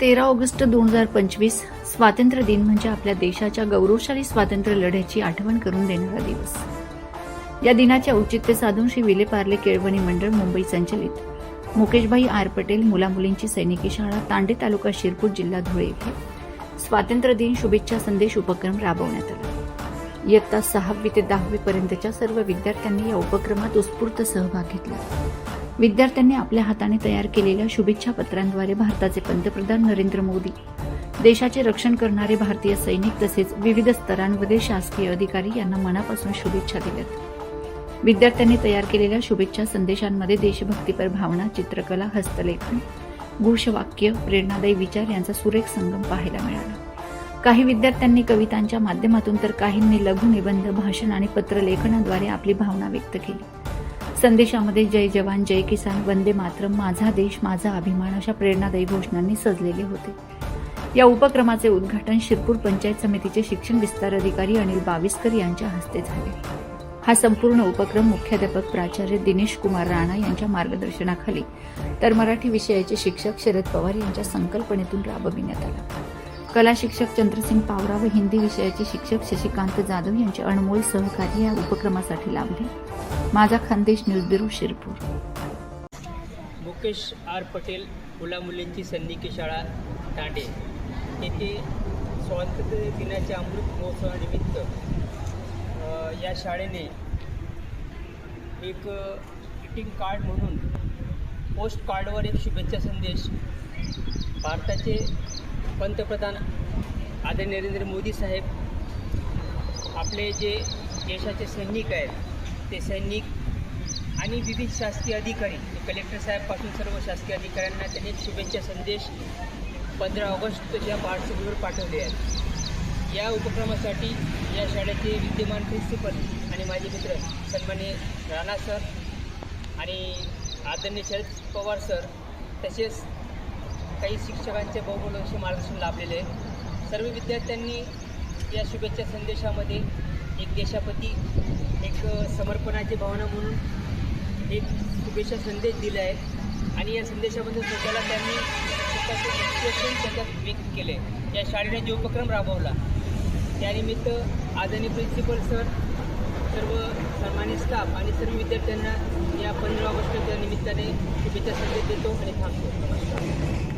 तेरा ऑगस्ट दोन हजार पंचवीस स्वातंत्र्य दिन म्हणजे आपल्या देशाच्या गौरवशाली स्वातंत्र्य लढ्याची आठवण करून देणारा दिवस. या दिनाचे औचित्य साधून श्री विले पार्ले केळवणी मंडळ मुंबई संचलित. मुकेशभाई आर पटेल मुलामुलींची सैनिकी शाळा तांडे तालुका शिरपूर जिल्हा धुळे येथे. स्वातंत्र्य दिन शुभेच्छा संदेश उपक्रम राबवण्यात आला. इयत्ता सहावी ते दहावी पर्यंतच्या सर्व विद्यार्थ्यांनी या उपक्रमात उत्स्फूर्त सहभाग घेतला. विद्यार्थ्यांनी आपल्या हाताने तयार केलेल्या शुभेच्छा पत्रांद्वारे भारताचे पंतप्रधान नरेंद्र मोदी देशाचे रक्षण करणारे भारतीय सैनिक तसेच विविध स्तरांमध्ये शासकीय अधिकारी यांना मनापासून शुभेच्छा दिल्यात. विद्यार्थ्यांनी तयार केलेल्या शुभेच्छा संदेशांमध्ये देशभक्तीपर भावना चित्रकला हस्तलेखन घोषवाक्य प्रेरणादायी विचार यांचा सुरेख संगम पाहायला मिळाला. काही विद्यार्थ्यांनी कवितांच्या माध्यमातून तर काहींनी लघुनिबंध भाषण आणि पत्रलेखनाद्वारे आपली भावना व्यक्त केली. संदेशामध्ये जय जवान जय किसान वंदे मातरम माझा देश माझा अभिमान अशा प्रेरणादायी घोषणांनी सजलेले होते. या उपक्रमाचे उद्घाटन शिरपूर पंचायत समितीचे शिक्षण विस्तार अधिकारी अनिल बाविस्कर यांच्या हस्ते झाले. हा संपूर्ण उपक्रम मुख्याध्यापक प्राचार्य दिनेश कुमार राणा यांच्या मार्गदर्शनाखाली तर मराठी विषयाचे शिक्षक शरद पवार यांच्या संकल्पनेतून राबविण्यात आला. कला शिक्षक चंद्रसिंग पावरा व हिंदी विषयाचे शिक्षक शशिकांत जाधव यांचे अनमोल सहकार्य या उपक्रमासाठी लाभले. माझा Khandesh news bureau Shirpur. Mukesh R Patel मुला मुलींची सैनिकी शाळा तांडे येथे स्वातंत्र्य दिनाच्या अमृत महोत्सवानिमित्त या शाळेने एक ग्रीटिंग कार्ड म्हणून पोस्ट कार्डवर एक शुभेच्छा संदेश भारताचे पंतप्रधान आदरणीय नरेंद्र मोदी साहेब आपले जे देशाचे सैनिक आहेत ते सैनिक आणि विविध शासकीय अधिकारी कलेक्टर साहेबपासून सर्व शासकीय अधिकाऱ्यांना त्यांनी शुभेच्छा संदेश पंधरा ऑगस्टच्या पार्श्वभूमीवर पाठवले आहेत. या उपक्रमासाठी या शाळेचे विद्यमान प्रिन्सिपल आणि माझे मित्र सन्मान्य राणा सर आणि आदरणीय शरद पवार सर तसेच काही शिक्षकांचे बहुमूल्य मार्गदर्शन लाभलेले आहे. सर्व विद्यार्थ्यांनी या शुभेच्छा संदेशामध्ये एक देशापती एक समर्पणाची भावना म्हणून एक शुभेच्छा संदेश दिला आहे. आणि या संदेशामध्ये स्वतःला त्यांनी स्वतःचे शिक्षण त्याच्यात व्यक्त केले या शाळेने जो उपक्रम राबवला त्यानिमित्त आदरणीय प्रिन्सिपल सर सर्व सन्मानित स्टाफ आणि सर्व विद्यार्थ्यांना या पंधरा ऑगस्टच्या निमित्ताने शुभेच्छा संदेश देतो आणि थांबतो. नमस्कार